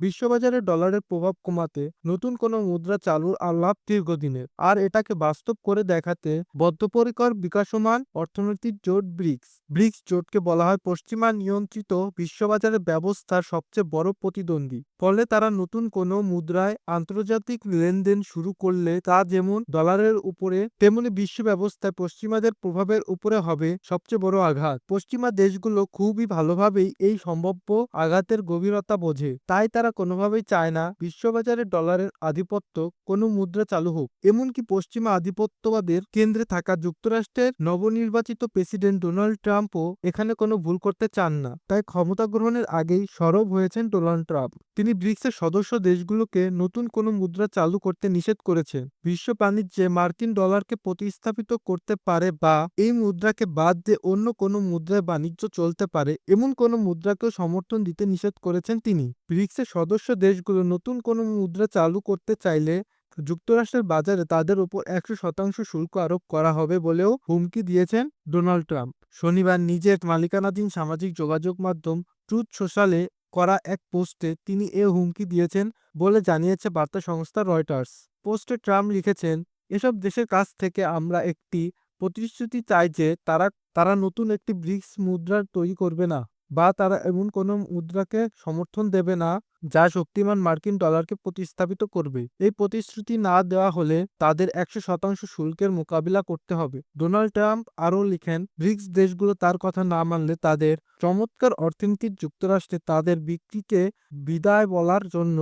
বিশ্ববাজারে ডলারের প্রভাব কমাতে নতুন কোনো মুদ্রা চালুর আলাপ দীর্ঘদিনের। আর এটাকে বাস্তব করে দেখাতে বদ্ধপরিকর বিকাশমান অর্থনৈতিক জোট ব্রিক্স। ব্রিক্স জোটকে বলা হয় পশ্চিমা নিয়ন্ত্রিত বিশ্ববাজারের ব্যবস্থার সবচেয়ে বড় প্রতিদ্বন্দ্বী। ফলে তারা নতুন কোনো মুদ্রায় আন্তর্জাতিক লেনদেন শুরু করলে তা যেমন ডলারের উপরে, তেমনি বিশ্ব ব্যবস্থায় পশ্চিমাদের প্রভাবের উপরে হবে সবচেয়ে বড় আঘাত। পশ্চিমা দেশগুলো খুবই ভালোভাবেই এই সম্ভাব্য আঘাতের গভীরতা বোঝে। তাই তারা কোনোভাবেই চায় না বিশ্ববাজারে ডলারের আধিপত্য কোনো মুদ্রা চালু হোক। এমনকি পশ্চিমা আধিপত্যবাদের কেন্দ্রে থাকা যুক্তরাষ্ট্রের নবনির্বাচিত প্রেসিডেন্ট ডোনাল্ড ট্রাম্পও এখানে কোনো ভুল করতে চান না। তাই ক্ষমতা গ্রহণের আগেই সরব হয়েছেন ডোনাল্ড ট্রাম্প। তিনি ব্রিক্সের সদস্য দেশগুলোকে নতুন কোনো মুদ্রা চালু করতে নিষেধ করেছেন। বিশ্ব বাণিজ্যে মার্কিন ডলারকে প্রতিস্থাপিত করতে পারে বা এই মুদ্রাকে বাদ দিয়ে অন্য কোনো মুদ্রায় বাণিজ্য চলতে পারে, এমন কোনো মুদ্রাকেও সমর্থন দিতে নিষেধ করেছেন তিনি। ব্রিক্সের সদস্য দেশগুলো নতুন কোনো মুদ্রা চালু করতে চাইলে যুক্তরাষ্ট্রের বাজারে তাদের উপর একশো শতাংশ শুল্ক আরোপ করা হবে বলেও হুমকি দিয়েছেন ডোনাল্ড ট্রাম্প। শনিবার নিজের মালিকানাধীন সামাজিক যোগাযোগ মাধ্যম ট্রুথ সোশ্যালে করা এক পোস্টে তিনি এ হুমকি দিয়েছেন বলে জানিয়েছে বার্তা সংস্থা রয়টার্স। পোস্টে ট্রাম্প লিখেছেন, এসব দেশের কাছ থেকে আমরা একটি প্রতিশ্রুতি চাই যে তারা তারা নতুন একটি ব্রিক্স মুদ্রা তৈরি করবে না। বা তারা এমন কোনো মুদ্রাকে সমর্থন দেবে না, যা শক্তিমান মার্কিন ডলারকে প্রতিস্থাপিত করবে। এই প্রতিশ্রুতি না দেওয়া হলে তাদের একশো শতাংশ শুল্কের মোকাবিলা করতে হবে। ডোনাল্ড ট্রাম্প আরও লিখেন, ব্রিক্স দেশগুলো তার কথা না মানলে তাদের চমৎকার অর্থনীতির যুক্তরাষ্ট্রে তাদের বিক্রিকে বিদায় বলার জন্য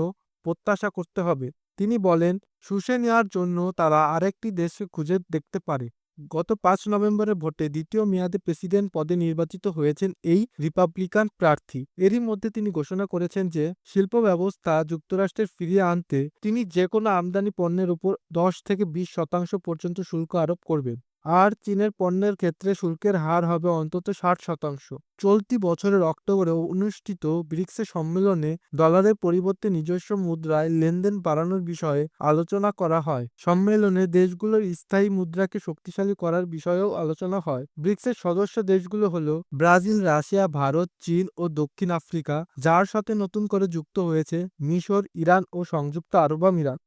প্রত্যাশা করতে হবে। তিনি বলেন, শুষে নেওয়ার জন্য তারা আরেকটি দেশকে খুঁজে দেখতে পারে। গত পাঁচ নভেম্বরে ভোটে দ্বিতীয় মেয়াদে প্রেসিডেন্ট পদে নির্বাচিত হয়েছেন এই রিপাবলিকান প্রার্থী। এরই মধ্যে তিনি ঘোষণা করেছেন যে, শিল্প ব্যবস্থা যুক্তরাষ্ট্রের ফিরিয়ে আনতে তিনি যে কোনো আমদানি পণ্যের উপর দশ থেকে বিশ শতাংশ পর্যন্ত শুল্ক আরোপ করবেন। আর চীনের পণ্যের ক্ষেত্রে শুল্কের হার হবে অন্তত ষাট শতাংশ। চলতি বছরের অক্টোবরে অনুষ্ঠিত ব্রিক্সের সম্মেলনে ডলারের পরিবর্তে নিজস্ব মুদ্রায় লেনদেন বাড়ানোর বিষয়ে আলোচনা করা হয়। সম্মেলনে দেশগুলোর স্থায়ী মুদ্রাকে শক্তিশালী করার বিষয়েও আলোচনা হয়। ব্রিক্সের সদস্য দেশগুলো হলো ব্রাজিল, রাশিয়া, ভারত, চীন ও দক্ষিণ আফ্রিকা, যার সাথে নতুন করে যুক্ত হয়েছে মিশর, ইরান ও সংযুক্ত আরব আমিরাত।